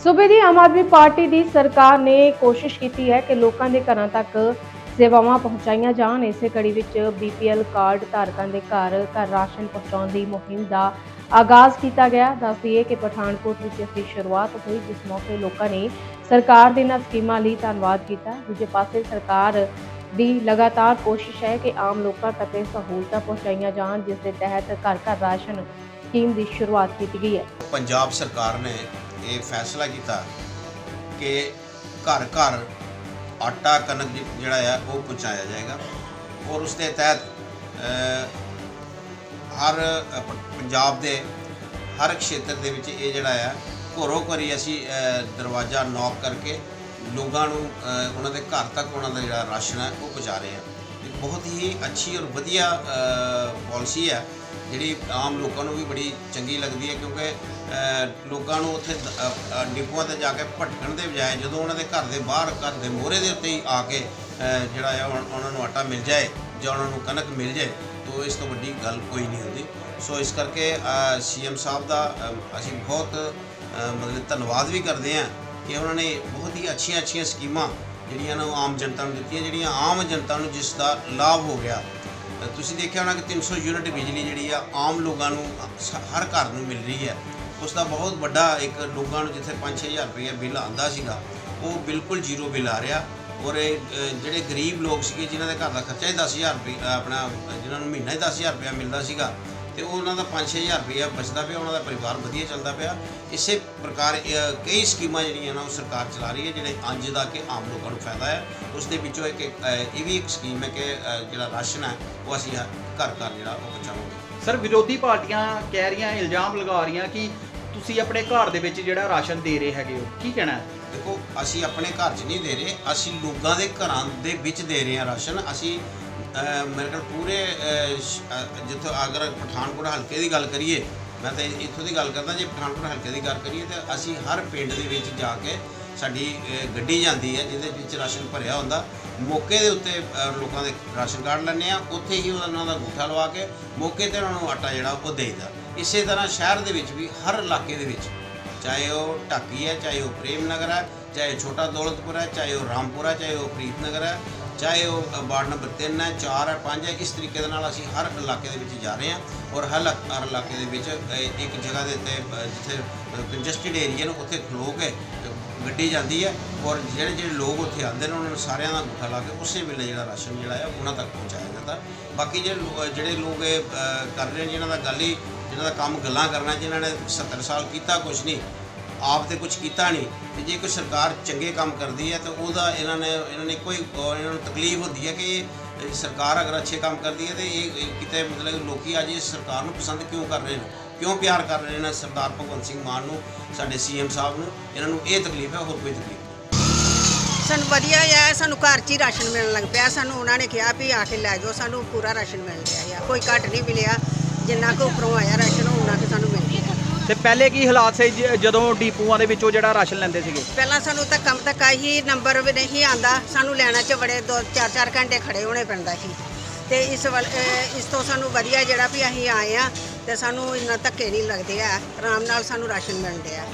ਸੂਬੇ ਦੀ ਆਮ ਆਦਮੀ ਪਾਰਟੀ ਦੀ ਸਰਕਾਰ ਨੇ ਕੋਸ਼ਿਸ਼ ਕੀਤੀ ਹੈ ਕਿ ਲੋਕਾਂ ਦੇ ਘਰਾਂ ਤੱਕ ਸੇਵਾਵਾਂ ਪਹੁੰਚਾਈਆਂ ਜਾਣ। ਇਸੇ ਕੜੀ ਵਿੱਚ ਬੀਪੀਐਲ ਕਾਰਡ ਧਾਰਕਾਂ ਦੇ ਘਰ ਘਰ ਰਾਸ਼ਨ ਪਹੁੰਚਾਉਣ ਦੀ ਮੁਹਿੰਮ ਦਾ ਆਗਾਜ਼ ਕੀਤਾ ਗਿਆ। ਦੱਸਦੀਏ ਕਿ ਪਠਾਨਕੋਟ ਵਿੱਚ ਇਸ ਦੀ ਸ਼ੁਰੂਆਤ ਹੋਈ, ਜਿਸ ਮੌਕੇ ਲੋਕਾਂ ਨੇ ਸਰਕਾਰ ਦੇ ਇਹਨਾਂ ਸਕੀਮਾਂ ਲਈ ਧੰਨਵਾਦ ਕੀਤਾ। ਦੂਜੇ ਪਾਸੇ ਸਰਕਾਰ ਦੀ ਲਗਾਤਾਰ ਕੋਸ਼ਿਸ਼ ਹੈ ਕਿ ਆਮ ਲੋਕਾਂ ਤੱਕ ਇਹ ਸਹੂਲਤਾਂ ਪਹੁੰਚਾਈਆਂ ਜਾਣ, ਜਿਸ ਦੇ ਤਹਿਤ ਘਰ ਘਰ ਰਾਸ਼ਨ ਸਕੀਮ ਦੀ ਸ਼ੁਰੂਆਤ ਕੀਤੀ ਗਈ ਹੈ। ਪੰਜਾਬ ਸਰਕਾਰ ਨੇ ਇਹ ਫੈਸਲਾ ਕੀਤਾ ਕਿ ਘਰ ਘਰ ਆਟਾ ਕਣਕ ਜਿਹੜਾ ਆ, ਉਹ ਪਹੁੰਚਾਇਆ ਜਾਏਗਾ ਔਰ ਉਸ ਦੇ ਤਹਿਤ ਹਰ ਪੰਜਾਬ ਦੇ ਹਰ ਖੇਤਰ ਦੇ ਵਿੱਚ ਇਹ ਜਿਹੜਾ ਆ, ਘਰੋਂ ਘਰੀ ਅਸੀਂ ਦਰਵਾਜ਼ਾ ਨੌਕ ਕਰਕੇ ਲੋਕਾਂ ਨੂੰ ਉਹਨਾਂ ਦੇ ਘਰ ਤੱਕ ਉਹਨਾਂ ਦਾ ਜਿਹੜਾ ਰਾਸ਼ਨ ਹੈ, ਉਹ ਪਹੁੰਚਾ ਰਹੇ ਆ ਇਹ ਬਹੁਤ ਹੀ ਅੱਛੀ ਔਰ ਵਧੀਆ ਪਾਲਿਸੀ ਹੈ। ਜਿਹੜੀ ਆਮ ਲੋਕਾਂ ਨੂੰ ਵੀ ਬੜੀ ਚੰਗੀ ਲੱਗਦੀ ਹੈ ਕਿਉਂਕਿ ਲੋਕਾਂ ਨੂੰ ਉੱਥੇ ਦ- ਡਿਪੂਆਂ ਤੇ ਜਾ ਕੇ ਭਟਕਣ ਦੇ ਬਜਾਏ ਜਦੋਂ ਉਹਨਾਂ ਦੇ ਘਰ ਦੇ ਬਾਹਰ, ਘਰ ਦੇ ਮੋਹਰੇ ਦੇ ਉੱਤੇ ਹੀ ਆ ਕੇ ਜਿਹੜਾ ਆ ਉਨ- ਉਹਨਾਂ ਨੂੰ ਆਟਾ ਮਿਲ ਜਾਏ ਜਾਂ ਉਹਨਾਂ ਨੂੰ ਕਣਕ ਮਿਲ ਜਾਏ, ਤਾਂ ਇਸ ਤੋਂ ਵੱਡੀ ਗੱਲ ਕੋਈ ਨਹੀਂ ਹੁੰਦੀ। ਸੋ ਇਸ ਕਰਕੇ ਸੀਐਮ ਸਾਹਿਬ ਦਾ ਅਸੀਂ ਬਹੁਤ ਮਤਲਬ ਧੰਨਵਾਦ ਵੀ ਕਰਦੇ ਹਾਂ ਕਿ ਉਹਨਾਂ ਨੇ ਬਹੁਤ ਹੀ ਅੱਛੀਆਂ ਅੱਛੀਆਂ ਸਕੀਮਾਂ ਜਿਹੜੀਆਂ ਨੂੰ ਆਮ ਜਨਤਾ ਨੂੰ ਦਿੱਤੀਆਂ, ਜਿਹੜੀਆਂ ਆਮ ਜਨਤਾ ਨੂੰ ਜਿਸ ਦਾ ਲਾਭ ਹੋ ਗਿਆ ਤੁਸੀਂ ਦੇਖਿਆ ਹੋਣਾ ਕਿ 300 ਯੂਨਿਟ ਬਿਜਲੀ ਜਿਹੜੀ ਆ ਆਮ ਲੋਕਾਂ ਨੂੰ ਹਰ ਘਰ ਨੂੰ ਮਿਲ ਰਹੀ ਹੈ। ਉਸ ਦਾ ਬਹੁਤ ਵੱਡਾ ਇੱਕ ਲੋਕਾਂ ਨੂੰ ਜਿੱਥੇ 5-6000 ਰੁਪਏ ਬਿੱਲ ਆਂਦਾ ਸੀਗਾ ਉਹ ਬਿਲਕੁਲ ਜ਼ੀਰੋ ਬਿੱਲ ਆ ਰਿਹਾ। ਔਰ ਇਹ ਜਿਹੜੇ ਗਰੀਬ ਲੋਕ ਸੀਗੇ ਜਿਨ੍ਹਾਂ ਦੇ ਘਰ ਦਾ ਖਰਚਾ ਹੀ 10000 ਰੁਪਏ ਆਪਣਾ ਅ, ਜਿਨ੍ਹਾਂ ਨੂੰ ਮਹੀਨਾ ਹੀ 10000 ਰੁਪਏ ਮਿਲਦਾ ਸੀਗਾ ਤੇ ਉਹ ਉਹਨਾਂ ਦਾ 5-6000 ਰੁਪਏ ਬਚਦਾ ਪਿਆ ਉਹਨਾਂ ਦਾ ਪਰਿਵਾਰ ਵਧੀਆ ਚੱਲਦਾ ਪਿਆ। ਇਸੇ ਪ੍ਰਕਾਰ ਅ, ਕਈ ਸਕੀਮਾਂ ਜਿਹੜੀਆਂ ਨਾ ਉਹ ਸਰਕਾਰ ਚਲਾ ਰਹੀ ਹੈ ਜਿਹੜੇ ਅੰਜ ਦਾ ਕਿ ਆਮ ਲੋਕਾਂ ਨੂੰ ਫਾਇਦਾ ਹੈ। ਉਸ ਦੇ ਵਿੱਚੋਂ ਇੱਕ ਇੱਕ, ਅ, ਇਹ ਵੀ ਇੱਕ ਸਕੀਮ ਹੈ ਕਿ ਅ, ਜਿਹੜਾ ਰਾਸ਼ਨ ਹੈ ਉਹ ਅਸੀਂ ਹ- ਘਰ ਘਰ ਜਿਹੜਾ ਉਹ ਪਹੁੰਚਾਵਾਂਗੇ। ਸਰ ਵਿਰੋਧੀ ਪਾਰਟੀਆਂ ਕਹਿ ਰਹੀਆਂ ਇਲਜ਼ਾਮ ਲਗਾ ਰਹੀਆਂ ਕਿ ਤੁਸੀਂ ਆਪਣੇ ਘਰ ਦੇ ਵਿੱਚ ਜਿਹੜਾ ਰਾਸ਼ਨ ਦੇ ਰਹੇ ਹੈਗੇ ਹੋ ਕੀ ਕਹਿਣਾ ਹੈ? ਦੇਖੋ ਅਸੀਂ ਆਪਣੇ ਘਰ 'ਚ ਨਹੀਂ ਦੇ ਰਹੇ ਅਸੀਂ ਲੋਕਾਂ ਦੇ ਘਰਾਂ ਦੇ ਵਿੱਚ ਦੇ ਰਹੇ ਹਾਂ ਰਾਸ਼ਨ। ਅਸੀਂ ਮੇਰੇ ਕੋਲ ਪੂਰੇ ਜਿੱਥੋਂ ਅਗਰ ਪਠਾਨਕੋਟ ਹਲਕੇ ਦੀ ਗੱਲ ਕਰੀਏ, ਮੈਂ ਤਾਂ ਇੱਥੋਂ ਦੀ ਗੱਲ ਕਰਦਾ, ਜੇ ਪਠਾਨਕੋਟ ਹਲਕੇ ਦੀ ਗੱਲ ਕਰੀਏ, ਤਾਂ ਅਸੀਂ ਹਰ ਪਿੰਡ ਦੇ ਵਿੱਚ ਜਾ ਕੇ ਸਾਡੀ ਗੱਡੀ ਜਾਂਦੀ ਹੈ, ਜਿਹਦੇ ਵਿੱਚ ਰਾਸ਼ਨ ਭਰਿਆ ਹੁੰਦਾ। ਮੌਕੇ ਦੇ ਉੱਤੇ ਲੋਕਾਂ ਦੇ ਰਾਸ਼ਨ ਕਾਰਡ ਲੈਂਦੇ ਆ ਉੱਥੇ ਹੀ ਉਹਨਾਂ ਦਾ ਗੂਠਾ ਲਵਾ ਕੇ, ਮੌਕੇ ਤੇ ਉਹਨਾਂ ਨੂੰ ਆਟਾ ਜਿਹੜਾ ਉਹ ਦੇਈਦਾ। ਇਸੇ ਤਰ੍ਹਾਂ ਸ਼ਹਿਰ ਦੇ ਵਿੱਚ ਵੀ, ਹਰ ਇਲਾਕੇ ਦੇ ਵਿੱਚ, ਚਾਹੇ ਉਹ ਢਾਕੀ ਹੈ, ਚਾਹੇ ਉਹ ਪ੍ਰੇਮ ਨਗਰ ਹੈ, ਚਾਹੇ ਛੋਟਾ ਦੌਲਤਪੁਰ ਹੈ, ਚਾਹੇ ਉਹ ਰਾਮਪੁਰ ਹੈ, ਚਾਹੇ ਉਹ ਪ੍ਰੀਤਨਗਰ ਹੈ ਚਾਹੇ ਉਹ ਵਾਰਡ ਨੰਬਰ 3 ਹੈ 4 ਹੈ 5 ਹੈ, ਇਸ ਤਰੀਕੇ ਦੇ ਨਾਲ ਅਸੀਂ ਹਰ ਇਲਾਕੇ ਦੇ ਵਿੱਚ ਜਾ ਰਹੇ ਹਾਂ ਔਰ ਹਰ ਇਲਾ- ਹਰ ਇਲਾਕੇ ਦੇ ਵਿੱਚ ਇੱਕ ਜਗ੍ਹਾ ਦੇ ਉੱਤੇ ਜਿੱਥੇ ਕੰਜਸਟਡ ਏਰੀਆ ਨੇ ਉੱਥੇ ਖਲੋ ਕੇ ਗੱਡੀ ਜਾਂਦੀ ਹੈ ਔਰ ਜਿਹੜੇ ਜਿਹੜੇ ਲੋਕ ਉੱਥੇ ਆਉਂਦੇ ਨੇ, ਉਹਨਾਂ ਨੂੰ ਸਾਰਿਆਂ ਦਾ ਗੁੱਠਾ ਲਾ ਕੇ ਉਸੇ ਵੇਲੇ ਜਿਹੜਾ ਰਾਸ਼ਨ ਜਿਹੜਾ ਹੈ, ਉਹਨਾਂ ਤੱਕ ਪਹੁੰਚਾਇਆ ਜਾਂਦਾ। ਬਾਕੀ ਜਿਹੜੇ ਜਿਹੜੇ ਲੋਕ ਇਹ ਕਰ ਰਹੇ ਨੇ ਜਿਹਨਾਂ ਦਾ ਗੱਲ ਹੀ ਜਿਹਨਾਂ ਦਾ ਕੰਮ ਗੱਲਾਂ ਕਰਨਾ, ਜਿਨ੍ਹਾਂ ਨੇ 70 ਸਾਲ ਕੀਤਾ ਕੁਝ ਨਹੀਂ ਆਪ ਤੇ ਕੁਝ ਕੀਤਾ ਨਹੀਂ ਤੇ ਜੇ ਕੋਈ ਸਰਕਾਰ ਚੰਗੇ ਕੰਮ ਕਰਦੀ ਹੈ ਤਾਂ ਉਹਦਾ ਇਹਨਾਂ ਨੇ ਇਹਨਾਂ ਨੇ ਕੋਈ, ਇਹਨਾਂ ਨੂੰ ਤਕਲੀਫ ਹੁੰਦੀ ਹੈ ਕਿ ਸਰਕਾਰ ਅਗਰ ਅੱਛੇ ਕੰਮ ਕਰਦੀ ਹੈ ਤੇ ਇਹ ਕਿਤੇ ਮਤਲਬ ਲੋਕੀ ਅੱਜ ਇਸ ਸਰਕਾਰ ਨੂੰ ਪਸੰਦ ਕਿਉਂ ਕਰ ਰਹੇ ਨੇ? ਕਿਉਂ ਪਿਆਰ ਕਰ ਰਹੇ ਨੇ ਸਰਦਾਰ ਭਗਵੰਤ ਸਿੰਘ ਮਾਨ ਨੂੰ, ਸਾਡੇ ਸੀਐਮ ਸਾਹਿਬ ਨੂੰ? ਇਹਨਾਂ ਨੂੰ ਇਹ ਤਕਲੀਫ ਹੈ, ਹੋਰ ਕੋਈ ਤਕਲੀਫ ਸਾਨੂੰ ਵਧੀਆ ਆ ਸਾਨੂੰ ਘਰ 'ਚ ਹੀ ਰਾਸ਼ਨ ਮਿਲਣ ਲੱਗ ਪਿਆ। ਸਾਨੂੰ ਉਹਨਾਂ ਨੇ ਕਿਹਾ ਵੀ ਆ ਕੇ ਲੈ ਜਾਓ, ਸਾਨੂੰ ਪੂਰਾ ਰਾਸ਼ਨ ਮਿਲ ਰਿਹਾ ਆ ਕੋਈ ਘੱਟ ਨਹੀਂ ਮਿਲਿਆ। ਜਿੰਨਾ ਕੁ ਉੱਪਰੋਂ ਆਇਆ ਰਾਸ਼ਨ ਉਹਨਾਂ ਕੁ ਸਾਨੂੰ ਮਿਲ ਗਿਆ ਤੇ ਪਹਿਲੇ ਕੀ ਹਾਲਾਤ ਸੀ ਜ- ਜਦੋਂ ਡੀਪੂਆਂ ਦੇ ਵਿੱਚੋਂ ਜਿਹੜਾ ਰਾਸ਼ਨ ਲੈਂਦੇ ਸੀਗੇ? ਪਹਿਲਾਂ ਸਾਨੂੰ ਤਾਂ ਕੰਮ ਤੱਕ ਹੀ ਨੰਬਰ ਵੀ ਨਹੀਂ ਆਂਦਾ। ਸਾਨੂੰ ਲੈਣਾ 'ਚ ਬੜੇ ਦੋ ਚਾਰ ਚਾਰ ਘੰਟੇ ਖੜੇ ਹੋਣੇ ਪੈਂਦਾ ਸੀ। ਤੇ ਇਸ ਵੱਲ, ਅਹ, ਇਸ ਤੋਂ ਸਾਨੂੰ ਵਧੀਆ ਜਿਹੜਾ ਵੀ ਅਸੀਂ ਆਏ ਆ, ਤੇ ਸਾਨੂੰ ਇੰਨਾ ਧੱਕੇ ਨਹੀਂ ਲੱਗਦੇ ਆ। ਆਰਾਮ ਨਾਲ ਸਾਨੂੰ ਰਾਸ਼ਨ ਮਿਲਦੇ ਰਿਹਾ